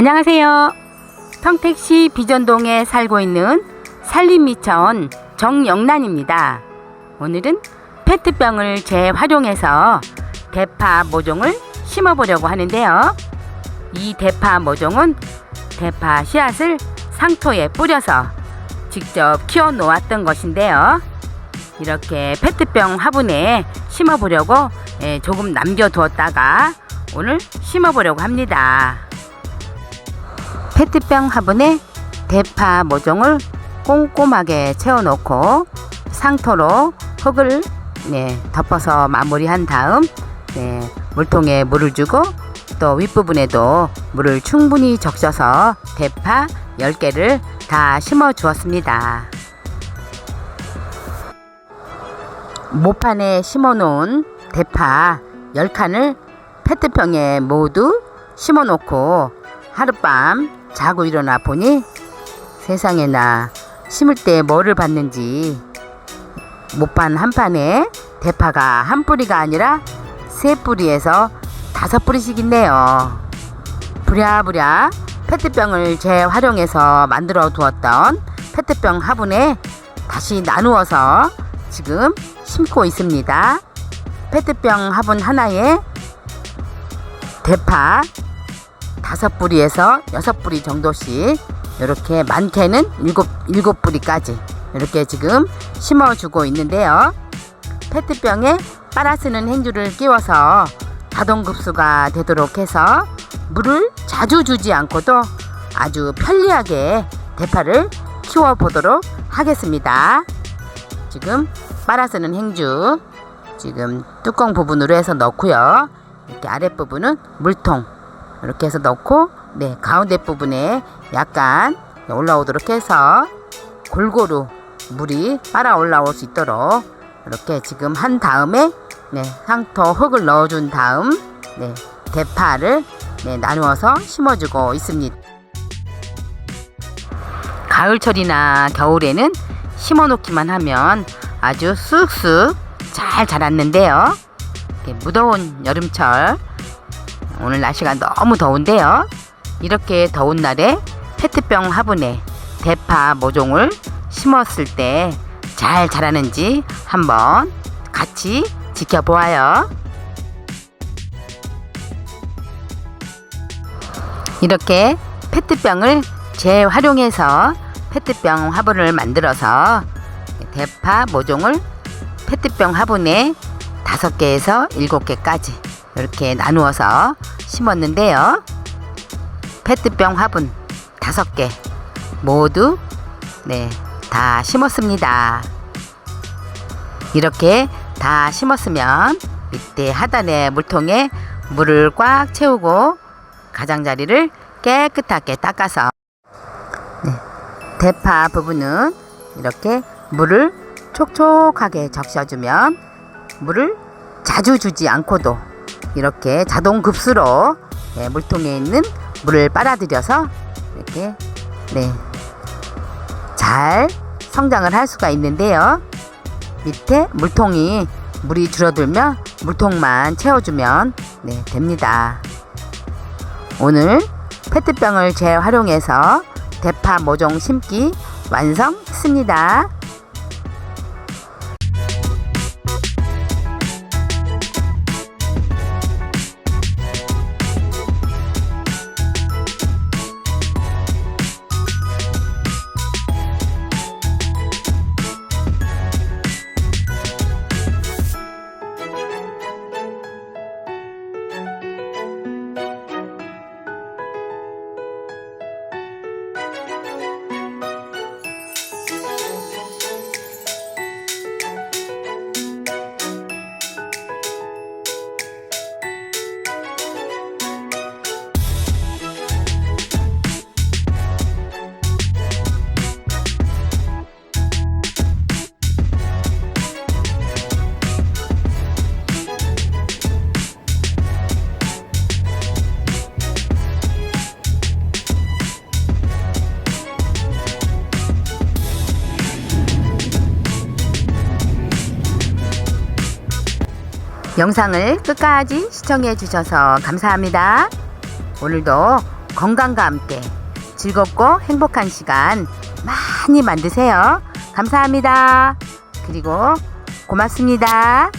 안녕하세요. 평택시 비전동에 살고 있는 산림미천 정영란입니다. 오늘은 페트병을 재활용해서 대파 모종을 심어 보려고 하는데요. 이 대파 모종은 대파 씨앗을 상토에 뿌려서 직접 키워 놓았던 것인데요. 이렇게 페트병 화분에 심어 보려고 예, 조금 남겨 두었다가 오늘 심어 보려고 합니다. 페트병 화분에 대파 모종을 꼼꼼하게 채워놓고 상토로 흙을 네, 덮어서 마무리한 다음 네, 물통에 물을 주고 또 윗부분에도 물을 충분히 적셔서 대파 10개를 다 심어 주었습니다. 모판에 심어 놓은 대파 10칸을 페트병에 모두 심어 놓고 하룻밤 자고 일어나 보니 세상에나 심을 때 뭐를 봤는지 모판 한 판에 대파가 한 뿌리가 아니라 세 뿌리에서 다섯 뿌리씩 있네요. 부랴부랴 페트병을 재활용해서 만들어 두었던 페트병 화분에 다시 나누어서 지금 심고 있습니다. 페트병 화분 하나에 대파 다섯 뿌리에서 여섯 뿌리 정도씩 이렇게 많게는 일곱 일곱 뿌리까지 이렇게 지금 심어주고 있는데요. 페트병에 빨아 쓰는 행주를 끼워서 자동 급수가 되도록 해서 물을 자주 주지 않고도 아주 편리하게 대파를 키워 보도록 하겠습니다. 지금 빨아 쓰는 행주 지금 뚜껑 부분으로 해서 넣고요. 이렇게 아랫부분은 물통 이렇게 해서 넣고 네 가운데 부분에 약간 올라오도록 해서 골고루 물이 빨아 올라올 수 있도록 이렇게 지금 한 다음에 네 상토 흙을 넣어준 다음 네 대파를 네 나누어서 심어주고 있습니다. 가을철이나 겨울에는 심어놓기만 하면 아주 쑥쑥 잘 자랐는데요. 무더운 여름철 오늘 날씨가 너무 더운데요. 이렇게 더운 날에 페트병 화분에 대파 모종을 심었을 때 잘 자라는지 한번 같이 지켜보아요. 이렇게 페트병을 재활용해서 페트병 화분을 만들어서 대파 모종을 페트병 화분에 다섯 개에서 일곱 개까지 이렇게 나누어서 심었는데요. 페트병 화분 다섯 개 모두 네, 다 심었습니다. 이렇게 다 심었으면 밑에 하단의 물통에 물을 꽉 채우고 가장자리를 깨끗하게 닦아서 네, 대파 부분은 이렇게 물을 촉촉하게 적셔주면 물을 자주 주지 않고도 이렇게 자동 급수로 네, 물통에 있는 물을 빨아들여서 이렇게 네, 잘 성장을 할 수가 있는데요. 밑에 물통이 물이 줄어들면 물통만 채워주면 네, 됩니다. 오늘 페트병을 재활용해서 대파 모종 심기 완성했습니다. 영상을 끝까지 시청해 주셔서 감사합니다. 오늘도 건강과 함께 즐겁고 행복한 시간 많이 만드세요. 감사합니다. 그리고 고맙습니다.